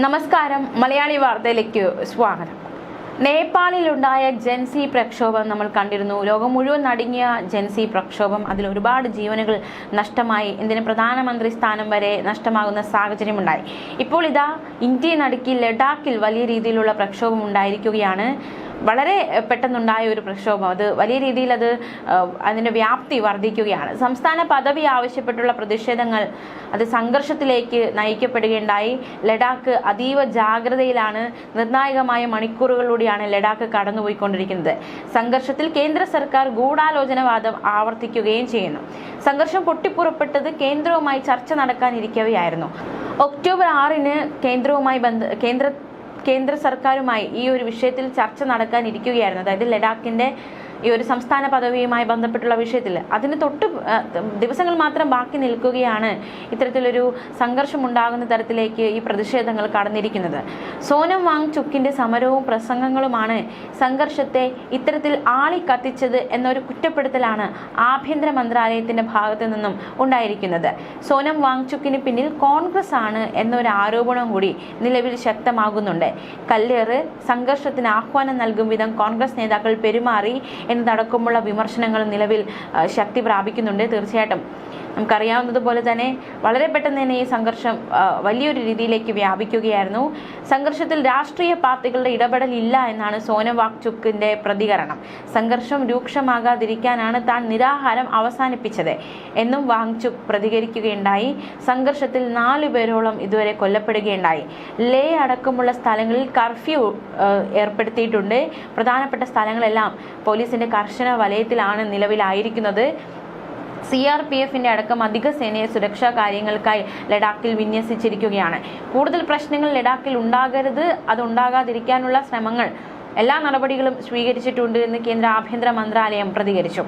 നമസ്കാരം. മലയാളി വാർത്തയിലേക്ക് സ്വാഗതം. നേപ്പാളിലുണ്ടായ ജൻസി പ്രക്ഷോഭം നമ്മൾ കണ്ടിരുന്നു. ലോകം മുഴുവൻ നടുങ്ങിയ ജൻസി പ്രക്ഷോഭം. അതിൽ ഒരുപാട് ജീവനുകൾ നഷ്ടമായി. എന്തിന് പ്രധാനമന്ത്രി സ്ഥാനം വരെ നഷ്ടമാകുന്ന സാഹചര്യമുണ്ടായി. ഇപ്പോൾ ഇതാ ഇന്ത്യ നടുക്കി ലഡാക്കിൽ വലിയ രീതിയിലുള്ള പ്രക്ഷോഭം ഉണ്ടായിരിക്കുകയാണ്. വളരെ പെട്ടെന്നുണ്ടായ ഒരു പ്രക്ഷോഭം. അത് വലിയ രീതിയിൽ അത് അതിന്റെ വ്യാപ്തി വർദ്ധിക്കുകയാണ്. സംസ്ഥാന പദവി ആവശ്യപ്പെട്ടുള്ള പ്രതിഷേധങ്ങൾ അത് സംഘർഷത്തിലേക്ക് നയിക്കപ്പെടുകയുണ്ടായി. ലഡാക്ക് അതീവ ജാഗ്രതയിലാണ്. നിർണായകമായ മണിക്കൂറുകളിലൂടെയാണ് ലഡാക്ക് കടന്നുപോയിക്കൊണ്ടിരിക്കുന്നത്. സംഘർഷത്തിൽ കേന്ദ്ര സർക്കാർ ഗൂഢാലോചനവാദം ആവർത്തിക്കുകയും ചെയ്യുന്നു. സംഘർഷം പൊട്ടിപ്പുറപ്പെട്ടത് കേന്ദ്രവുമായി ചർച്ച നടക്കാനിരിക്കവെയായിരുന്നു. ഒക്ടോബർ ആറിന് കേന്ദ്രവുമായി ബന്ധ കേന്ദ്ര കേന്ദ്ര സർക്കാരുമായി ഈ ഒരു വിഷയത്തിൽ ചർച്ച നടക്കാനിരിക്കുകയായിരുന്നു. അതായത് ലഡാക്കിന്റെ ഈ ഒരു സംസ്ഥാന പദവിയുമായി ബന്ധപ്പെട്ടുള്ള വിഷയത്തിൽ. അതിന് തൊട്ട് ദിവസങ്ങൾ മാത്രം ബാക്കി നിൽക്കുകയാണ് ഇത്തരത്തിലൊരു സംഘർഷം ഉണ്ടാകുന്ന തരത്തിലേക്ക് ഈ പ്രതിഷേധങ്ങൾ കടന്നിരിക്കുന്നത്. സോനം വാങ് ചുക്കിന്റെ സമരവും പ്രസംഗങ്ങളുമാണ് സംഘർഷത്തെ ഇത്തരത്തിൽ ആളി കത്തിച്ചത് എന്നൊരു കുറ്റപ്പെടുത്തലാണ് ആഭ്യന്തര മന്ത്രാലയത്തിന്റെ ഭാഗത്തു നിന്നും ഉണ്ടായിരിക്കുന്നത്. സോനം വാങ് വാങ്ചുക്കിന് പിന്നിൽ കോൺഗ്രസ് ആണ് എന്നൊരു ആരോപണം കൂടി നിലവിൽ ശക്തമാകുന്നുണ്ട്. കല്ലേറ് സംഘർഷത്തിന് ആഹ്വാനം നൽകും വിധം കോൺഗ്രസ് നേതാക്കൾ പെരുമാറി എന്നതടക്കമുള്ള വിമർശനങ്ങൾ നിലവിൽ ശക്തി പ്രാപിക്കുന്നുണ്ട്. തീർച്ചയായിട്ടും. നമുക്കറിയാവുന്നതുപോലെ തന്നെ വളരെ പെട്ടെന്ന് തന്നെ ഈ സംഘർഷം വലിയൊരു രീതിയിലേക്ക് വ്യാപിക്കുകയായിരുന്നു. സംഘർഷത്തിൽ രാഷ്ട്രീയ പാർട്ടികളുടെ ഇടപെടൽ ഇല്ല എന്നാണ് സോനം വാക്ചുക്കിന്റെ പ്രതികരണം. സംഘർഷം രൂക്ഷമാകാതിരിക്കാനാണ് താൻ നിരാഹാരം അവസാനിപ്പിച്ചത് എന്നും വാങ്ചുക് പ്രതികരിക്കുകയുണ്ടായി. സംഘർഷത്തിൽ നാലു പേരോളം ഇതുവരെ കൊല്ലപ്പെടുകയുണ്ടായി. ലേ അടക്കമുള്ള സ്ഥലങ്ങളിൽ കർഫ്യൂ ഏർപ്പെടുത്തിയിട്ടുണ്ട്. പ്രധാനപ്പെട്ട സ്ഥലങ്ങളെല്ലാം പോലീസിന്റെ കർശന വലയത്തിലാണ് നിലവിലായിരിക്കുന്നത്. സി ആർ പി എഫിന്റെ അടക്കം അധിക സേനയെ സുരക്ഷാ കാര്യങ്ങൾക്കായി ലഡാക്കിൽ വിന്യസിച്ചിരിക്കുകയാണ്. കൂടുതൽ പ്രശ്നങ്ങൾ ലഡാക്കിൽ ഉണ്ടാകരുത് അത് ഉണ്ടാകാതിരിക്കാനുള്ള ശ്രമങ്ങൾ എല്ലാ നടപടികളും സ്വീകരിച്ചിട്ടുണ്ട് എന്ന് കേന്ദ്ര ആഭ്യന്തര മന്ത്രാലയം പ്രതികരിച്ചു.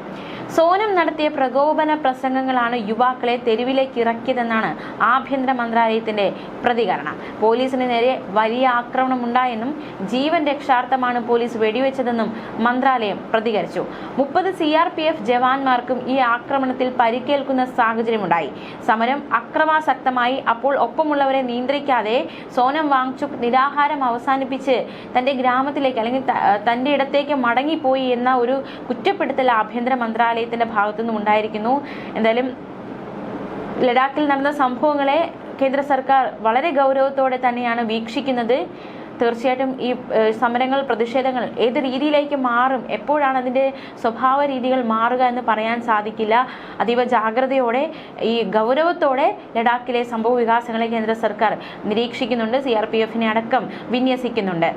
സോനം നടത്തിയ പ്രകോപന പ്രസംഗങ്ങളാണ് യുവാക്കളെ തെരുവിലേക്ക് ഇറക്കിയതെന്നാണ് ആഭ്യന്തര മന്ത്രാലയത്തിന്റെ പ്രതികരണം. പോലീസിന് നേരെ വലിയ ആക്രമണം ഉണ്ടായെന്നും ജീവൻ രക്ഷാർത്ഥമാണ് പോലീസ് വെടിവെച്ചതെന്നും മന്ത്രാലയം പ്രതികരിച്ചു. മുപ്പത് സി ആർ പി എഫ് ജവാന്മാർക്കും ഈ ആക്രമണത്തിൽ പരിക്കേൽക്കുന്ന സാഹചര്യമുണ്ടായി. സമരം അക്രമാസക്തമായി. അപ്പോൾ ഒപ്പമുള്ളവരെ നിയന്ത്രിക്കാതെ സോനം വാങ്ചുക് നിരാഹാരം അവസാനിപ്പിച്ച് തന്റെ ഗ്രാമത്തിലേക്ക് അല്ലെങ്കിൽ തന്റെ ഇടത്തേക്ക് മടങ്ങിപ്പോയി എന്ന ഒരു കുറ്റപ്പെടുത്തൽ ആഭ്യന്തര മന്ത്രാലയത്തിന്റെ ഭാഗത്തുനിന്നും ഉണ്ടായിരിക്കുന്നു. എന്തായാലും ലഡാക്കിൽ നടന്ന സംഭവങ്ങളെ കേന്ദ്ര സർക്കാർ വളരെ ഗൗരവത്തോടെ തന്നെയാണ് വീക്ഷിക്കുന്നത്. തീർച്ചയായിട്ടും ഈ സമരങ്ങൾ പ്രതിഷേധങ്ങൾ ഏത് രീതിയിലേക്ക് മാറും എപ്പോഴാണ് അതിന്റെ സ്വഭാവ രീതികൾ മാറുക എന്ന് പറയാൻ സാധിക്കില്ല. അതീവ ജാഗ്രതയോടെ ഈ ഗൗരവത്തോടെ ലഡാക്കിലെ സംഭവ വികാസങ്ങളെ കേന്ദ്ര സർക്കാർ നിരീക്ഷിക്കുന്നുണ്ട്. സി അടക്കം വിന്യസിക്കുന്നുണ്ട്.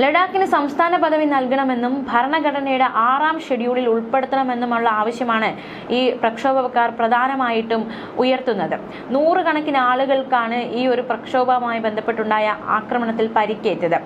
ലഡാക്കിന് സംസ്ഥാന പദവി നൽകണമെന്നും ഭരണഘടനയുടെ ആറാം ഷെഡ്യൂളിൽ ഉൾപ്പെടുത്തണമെന്നുമുള്ള ആവശ്യമാണ് ഈ പ്രക്ഷോഭക്കാർ പ്രധാനമായിട്ടും ഉയർത്തുന്നത്. നൂറുകണക്കിന് ആളുകൾക്കാണ് ഈ ഒരു പ്രക്ഷോഭവുമായി ബന്ധപ്പെട്ടുണ്ടായ ആക്രമണത്തിൽ പരിക്കേറ്റത്.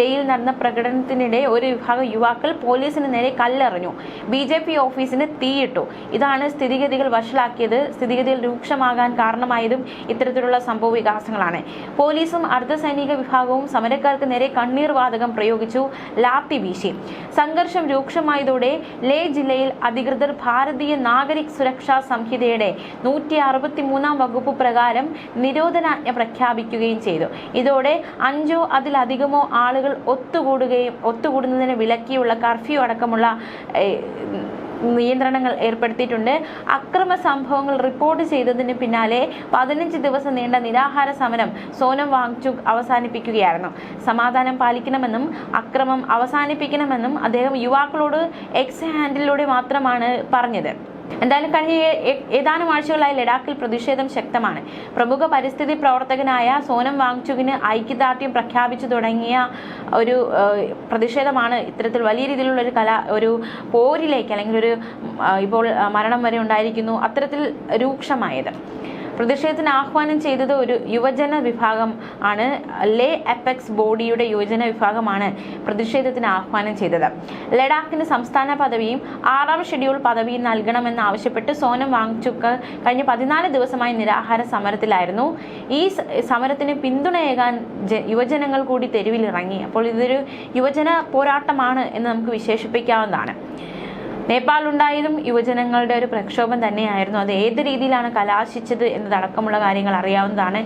ലേയിൽ നടന്ന പ്രകടനത്തിനിടെ ഒരു വിഭാഗം യുവാക്കൾ പോലീസിന് നേരെ കല്ലെറിഞ്ഞു. ബി ജെ പി ഓഫീസിന് തീയിട്ടു. ഇതാണ് സ്ഥിതിഗതികൾ വഷളാക്കിയത്. സ്ഥിതിഗതികൾ രൂക്ഷമാകാൻ കാരണമായതും ഇത്തരത്തിലുള്ള സംഭവ വികാസങ്ങളാണ്. പോലീസും അർദ്ധസൈനിക വിഭാഗവും സമരക്കാർക്ക് നേരെ കണ്ണീർ വാതകം പ്രയോഗിച്ചു. ലാത്തി വീശി. സംഘർഷം രൂക്ഷമായതോടെ ലേ ജില്ലയിൽ അധികൃതർ ഭാരതീയ നാഗരിക് സുരക്ഷാ സംഹിതയുടെ നൂറ്റി അറുപത്തി മൂന്നാം വകുപ്പ് പ്രകാരം നിരോധനാജ്ഞ പ്രഖ്യാപിക്കുകയും ചെയ്തു. ഇതോടെ അഞ്ചോ അതിലധികമോ ആളുകൾ ഒത്തുകൂടുകയും ഒത്തുകൂടുന്നതിന് വിലക്കിയുള്ള കർഫ്യൂ അടക്കമുള്ള നിയന്ത്രണങ്ങൾ ഏർപ്പെടുത്തിയിട്ടുണ്ട്. അക്രമ സംഭവങ്ങൾ റിപ്പോർട്ട് ചെയ്തതിന് പിന്നാലെ പതിനഞ്ച് ദിവസം നീണ്ട നിരാഹാര സമരം സോനം വാങ്ചുക് അവസാനിപ്പിക്കുകയായിരുന്നു. സമാധാനം പാലിക്കണമെന്നും അക്രമം അവസാനിപ്പിക്കണമെന്നും അദ്ദേഹം യുവാക്കളോട് എക്സ് ഹാൻഡിലൂടെ മാത്രമാണ് പറഞ്ഞത്. എന്തായാലും കഴിഞ്ഞ ഏതാനും ആഴ്ചകളായി ലഡാക്കിൽ പ്രതിഷേധം ശക്തമാണ്. പ്രമുഖ പരിസ്ഥിതി പ്രവർത്തകനായ സോനം വാങ്ചുകിന് ഐക്യദാർഢ്യം പ്രഖ്യാപിച്ചു തുടങ്ങിയ ഒരു പ്രതിഷേധമാണ് ഇത്തരത്തിൽ വലിയ രീതിയിലുള്ള ഒരു കല ഒരു പോരിലേക്ക് അല്ലെങ്കിൽ ഒരു ഇപ്പോൾ മരണം വരെ ഉണ്ടായിരിക്കുന്നു. അത്തരത്തിൽ രൂക്ഷമായത്. പ്രതിഷേധത്തിന് ആഹ്വാനം ചെയ്തത് ഒരു യുവജന വിഭാഗം ആണ്. ലേ അപ്പെക്സ് ബോഡിയുടെ യുവജന വിഭാഗമാണ് പ്രതിഷേധത്തിന് ആഹ്വാനം ചെയ്തത്. ലഡാക്കിന് സംസ്ഥാന പദവിയും ആറാം ഷെഡ്യൂൾ പദവിയും നൽകണമെന്ന് ആവശ്യപ്പെട്ട് സോനം വാങ്ചുക്ക് കഴിഞ്ഞ പതിനാല് ദിവസമായി നിരാഹാര സമരത്തിലായിരുന്നു. ഈ സമരത്തിന് പിന്തുണയേകാൻ യുവജനങ്ങൾ കൂടി തെരുവിലിറങ്ങി. അപ്പോൾ ഇതൊരു യുവജന പോരാട്ടമാണ് എന്ന് നമുക്ക് വിശേഷിപ്പിക്കാവുന്നതാണ്. നേപ്പാളിലുണ്ടായതും യുവജനങ്ങളുടെ ഒരു പ്രക്ഷോഭം തന്നെയായിരുന്നു. അത് ഏത് രീതിയിലാണ് കലാശിച്ചത് എന്നതടക്കമുള്ള കാര്യങ്ങൾ അറിയാവുന്നതാണ്.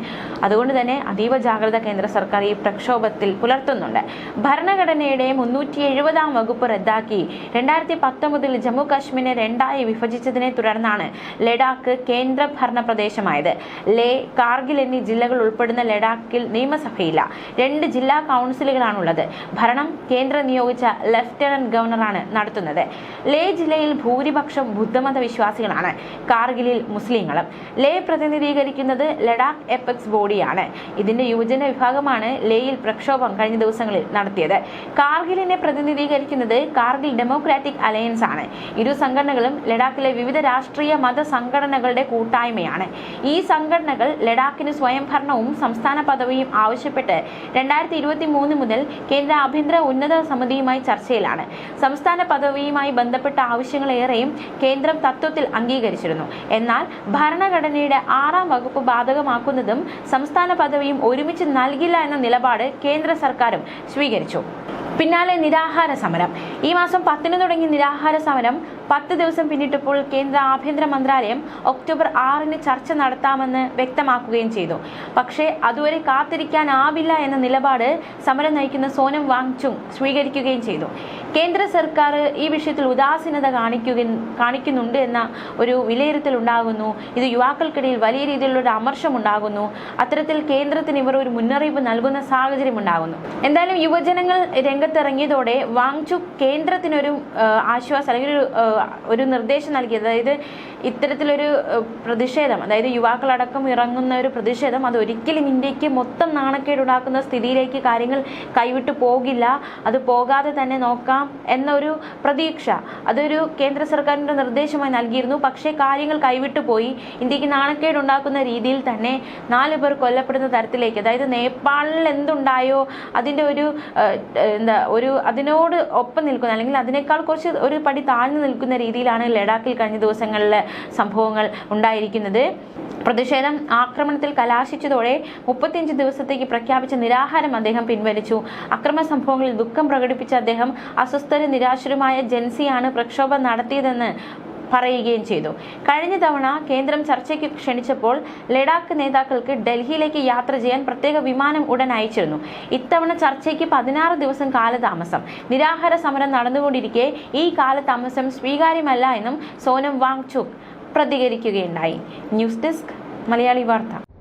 അതുകൊണ്ട് തന്നെ അതീവ ജാഗ്രത കേന്ദ്ര സർക്കാർ ഈ പ്രക്ഷോഭത്തിൽ പുലർത്തുന്നുണ്ട്. ഭരണഘടനയുടെ മുന്നൂറ്റി എഴുപതാം വകുപ്പ് റദ്ദാക്കി രണ്ടായിരത്തി പത്തൊമ്പതിൽ ജമ്മു കാശ്മീരിനെ രണ്ടായി വിഭജിച്ചതിനെ തുടർന്നാണ് ലഡാക്ക് കേന്ദ്ര ഭരണ പ്രദേശമായത്. ലേ കാർഗിൽ എന്നീ ജില്ലകൾ ഉൾപ്പെടുന്ന ലഡാക്കിൽ നിയമസഭയില്ല. രണ്ട് ജില്ലാ കൗൺസിലുകളാണുള്ളത്. ഭരണം കേന്ദ്ര നിയോഗിച്ച ലഫ്റ്റനന്റ് ഗവർണറാണ് നടത്തുന്നത്. ലേ ജില്ലയിൽ ഭൂരിപക്ഷം ബുദ്ധമത വിശ്വാസികളാണ്. കാർഗിലിൽ മുസ്ലിങ്ങളും. ലേ പ്രതിനിധീകരിക്കുന്നത് ലഡാക്ക് എപെക്സ് ബോഡിയാണ്. ഇതിന്റെ യുവജന വിഭാഗമാണ് ലേയിൽ പ്രക്ഷോഭം കഴിഞ്ഞ ദിവസങ്ങളിൽ നടത്തിയത്. കാർഗിലിനെ പ്രതിനിധീകരിക്കുന്നത് കാർഗിൽ ഡെമോക്രാറ്റിക് അലയൻസ് ആണ്. ഇരു സംഘടനകളും ലഡാക്കിലെ വിവിധ രാഷ്ട്രീയ മത സംഘടനകളുടെ കൂട്ടായ്മയാണ്. ഈ സംഘടനകൾ ലഡാക്കിന് സ്വയംഭരണവും സംസ്ഥാന പദവിയും ആവശ്യപ്പെട്ട് രണ്ടായിരത്തി ഇരുപത്തി മൂന്ന് മുതൽ കേന്ദ്ര ആഭ്യന്തര ഉന്നത സമിതിയുമായി ചർച്ചയിലാണ്. സംസ്ഥാന പദവിയുമായി ബന്ധപ്പെട്ട ആവശ്യങ്ങളേറെയും കേന്ദ്രം തത്വത്തിൽ അംഗീകരിച്ചിരുന്നു. എന്നാൽ ഭരണഘടനയുടെ ആറാം വകുപ്പ് ബാധകമാക്കുന്നതും സംസ്ഥാന പദവിയും ഒരുമിച്ച് നൽകില്ല എന്ന നിലപാട് കേന്ദ്ര സർക്കാരും സ്വീകരിച്ചു. പിന്നാലെ നിരാഹാര സമരം. ഈ മാസം പത്തിന് തുടങ്ങിയ നിരാഹാര സമരം പത്ത് ദിവസം പിന്നിട്ടപ്പോൾ കേന്ദ്ര ആഭ്യന്തര മന്ത്രാലയം ഒക്ടോബർ ആറിന് ചർച്ച നടത്താമെന്ന് വ്യക്തമാക്കുകയും ചെയ്തു. പക്ഷേ അതുവരെ കാത്തിരിക്കാനാവില്ല എന്ന നിലപാട് സമരം നയിക്കുന്ന സോനം വാങ്ചുങ് സ്വീകരിക്കുകയും ചെയ്തു. കേന്ദ്ര സർക്കാർ ഈ വിഷയത്തിൽ ഉദാസീനത കാണിക്കുക കാണിക്കുന്നുണ്ട് എന്ന ഒരു വിലയിരുത്തൽ ഉണ്ടാകുന്നു. ഇത് യുവാക്കൾക്കിടയിൽ വലിയ രീതിയിലുള്ള ഒരു അമർഷം ഉണ്ടാകുന്നു. അത്തരത്തിൽ കേന്ദ്രത്തിന് ഇവർ ഒരു മുന്നറിയിപ്പ് നൽകുന്ന സാഹചര്യം ഉണ്ടാകുന്നു. എന്തായാലും യുവജനങ്ങൾ രംഗത്തിറങ്ങിയതോടെ വാങ്ചു കേന്ദ്രത്തിനൊരു ആശ്വാസം അല്ലെങ്കിൽ ഒരു ഒരു നിർദ്ദേശം നൽകി അതായത് ഇത്തരത്തിലൊരു പ്രതിഷേധം അതായത് യുവാക്കളടക്കം ഇറങ്ങുന്ന ഒരു പ്രതിഷേധം അത് ഒരിക്കലും ഇന്ത്യയ്ക്ക് മൊത്തം നാണക്കേടുണ്ടാക്കുന്ന സ്ഥിതിയിലേക്ക് കാര്യങ്ങൾ കൈവിട്ടു പോകില്ല. അത് പോകാതെ തന്നെ നോക്കാം എന്നൊരു പ്രതീക്ഷ അതൊരു കേന്ദ്ര സർക്കാരിന്റെ നിർദ്ദേശമായി നൽകിയിരുന്നു. പക്ഷേ കാര്യങ്ങൾ കൈവിട്ടു പോയി. ഇന്ത്യയ്ക്ക് നാണക്കേടുണ്ടാക്കുന്ന രീതിയിൽ തന്നെ നാല് പേർ കൊല്ലപ്പെടുന്ന തരത്തിലേക്ക് അതായത് നേപ്പാളിൽ എന്തുണ്ടായോ അതിന്റെ ഒരു എന്താ ഒരു അതിനോട് ഒപ്പം നിൽക്കുന്ന അല്ലെങ്കിൽ അതിനേക്കാൾ കുറച്ച് ഒരു പടി താഴ്ന്നു നിൽക്കുന്ന രീതിയിലാണ് ലഡാക്കിൽ കഴിഞ്ഞ ദിവസങ്ങളിൽ സംഭവങ്ങൾ ഉണ്ടായിരിക്കുന്നത്. പ്രതിഷേധം ആക്രമണത്തിൽ കലാശിച്ചതോടെ മുപ്പത്തിയഞ്ച് ദിവസത്തേക്ക് പ്രഖ്യാപിച്ച നിരാഹാരം അദ്ദേഹം പിൻവലിച്ചു. അക്രമ സംഭവങ്ങളിൽ ദുഃഖം പ്രകടിപ്പിച്ച അദ്ദേഹം അസ്വസ്ഥരും നിരാശരുമായ ജൻസിയാണ് പ്രക്ഷോഭം നടത്തിയതെന്ന് പറയുകയും ചെയ്തു. കഴിഞ്ഞ തവണ കേന്ദ്രം ചർച്ചയ്ക്ക് ക്ഷണിച്ചപ്പോൾ ലഡാക്ക് നേതാക്കൾക്ക് ഡൽഹിയിലേക്ക് യാത്ര ചെയ്യാൻ പ്രത്യേക വിമാനം ഉടൻ അയച്ചിരുന്നു. ഇത്തവണ ചർച്ചയ്ക്ക് പതിനാറ് ദിവസം കാലതാമസം. നിരാഹാര സമരം നടന്നുകൊണ്ടിരിക്കെ ഈ കാലതാമസം സ്വീകാര്യമല്ല എന്നും സോനം വാങ്ചുക് പ്രതികരിക്കുകയുണ്ടായി. ന്യൂസ് ഡെസ്ക് മലയാളി വാർത്ത.